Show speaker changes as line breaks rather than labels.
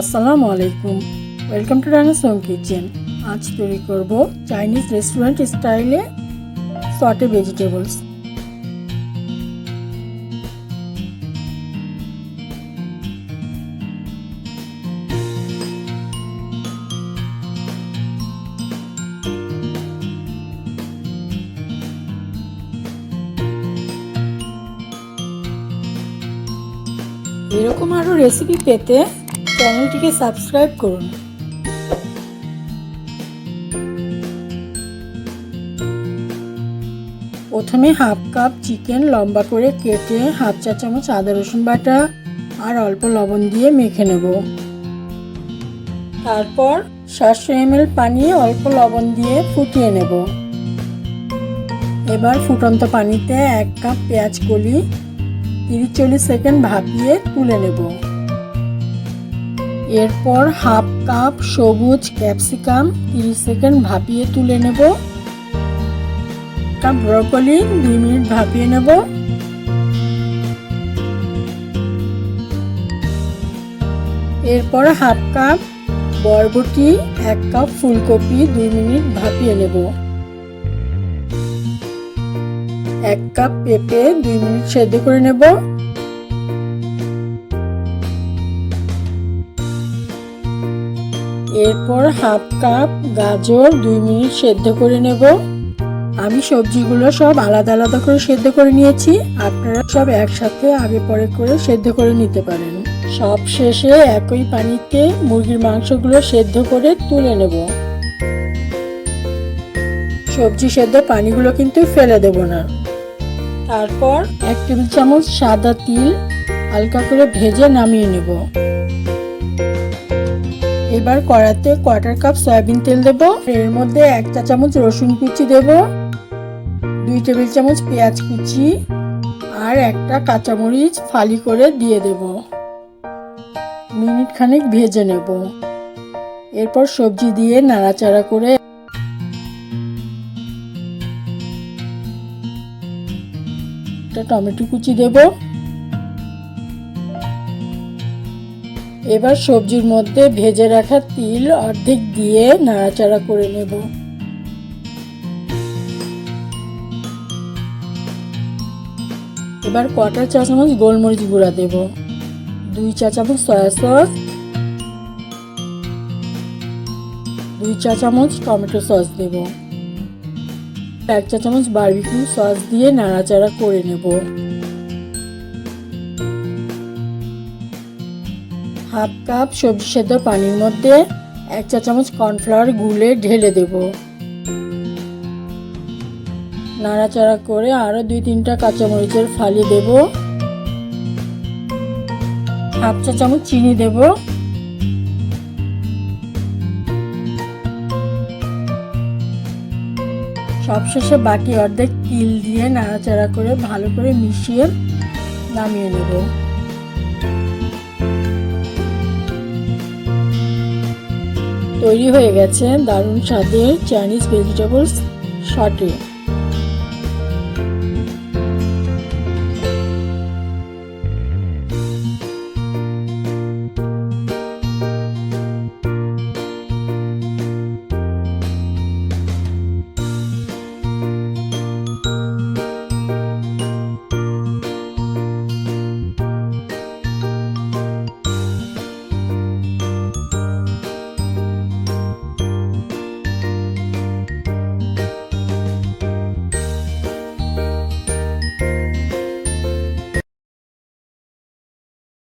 আসসালামু আলাইকুম। Welcome to Rana Som kitchen আজ তৈরি করব চাইনিজ রেস্টুরেন্ট স্টাইলে সটে ভেজিটেবলস এরকম আরও রেসিপি পেতে চ্যানেলটিকে সাবস্ক্রাইব করুন। প্রথমে হাফ কাপ চিকেন লম্বা করে কেটে হাফ চা চামচ আদা রসুন বাটা আর অল্প লবণ দিয়ে মেখে নেব। তারপর সাতশো এমএল পানি অল্প লবণ দিয়ে ফুটিয়ে নেব। এবার ফুটন্ত পানিতে এক কাপ পেঁয়াজ কলি তিরিশ চল্লিশ সেকেন্ড ভাপিয়ে তুলে নেব। এরপর হাফ কাপ সবুজ ক্যাপসিকাম তিরিশ সেকেন্ড ভাপিয়ে তুলে নেব। কাপ ব্রকলি দুই মিনিট ভাপিয়ে নেব। এরপর হাফ কাপ বরবটি, এক কাপ ফুলকপি দুই মিনিট ভাপিয়ে নেব। এক কাপ পেঁপে দুই মিনিট সেদ্ধ করে নেব। এরপর হাফ কাপ গাজর দুই মিনিট সেদ্ধ করে নেব। আমি সবজিগুলো সব আলাদা আলাদা করে সেদ্ধ করে নিয়েছি। আপনারা সব একসাথে আগে পরে করে সেদ্ধ করে নিতে পারেন। সব শেষে একই পানিতে মুরগির মাংসগুলো সেদ্ধ করে তুলে নেব। সবজি সেদ্ধ পানিগুলো কিন্তু ফেলে দেব না। তারপর এক টেবিল চামচ সাদা তিল হালকা করে ভেজে নামিয়ে নেব। এবার কড়াতে কোয়ার্টার কাপ সয়াবিন তেল দেব। এর মধ্যে এক চা চামচ রসুন কুচি দেব, দুই টেবিল চামচ পেঁয়াজ কুচি আর একটা কাঁচামরিচ ফালি করে দিয়ে দেব। মিনিট খানিক ভেজে নেব। এরপর সবজি দিয়ে নাড়াচাড়া করে একটা টমেটো কুচি দেব। এবার সবজির মধ্যে ভেজে রাখা তিল অর্ধেক দিয়ে নাড়াচাড়া করে নেব। এবার কটা চা চামচ গোলমরিচ গুঁড়া দেব। দুই চা চামচ সয়া সস। দুই চা চামচ টমেটো সস দেব। এক চা চামচ বারবিকিউ সস দিয়ে নাড়াচাড়া করে নেব। হাফ কাপ সবজি সেদ্ধ পানির মধ্যে এক চা চামচ কর্নফ্লাওয়ার গুলে ঢেলে দেব। নাড়াচাড়া করে আরও দুই তিনটা কাঁচামরিচের ফালি দেব। হাফ চা চামচ চিনি দেব। সবশেষে বাকি অর্ধেক তিল দিয়ে নাড়াচাড়া করে ভালো করে মিশিয়ে নামিয়ে নেব। তৈরি হয়ে গেছে দারুণ স্বাদের চাইনিজ ভেজিটেবলস শটে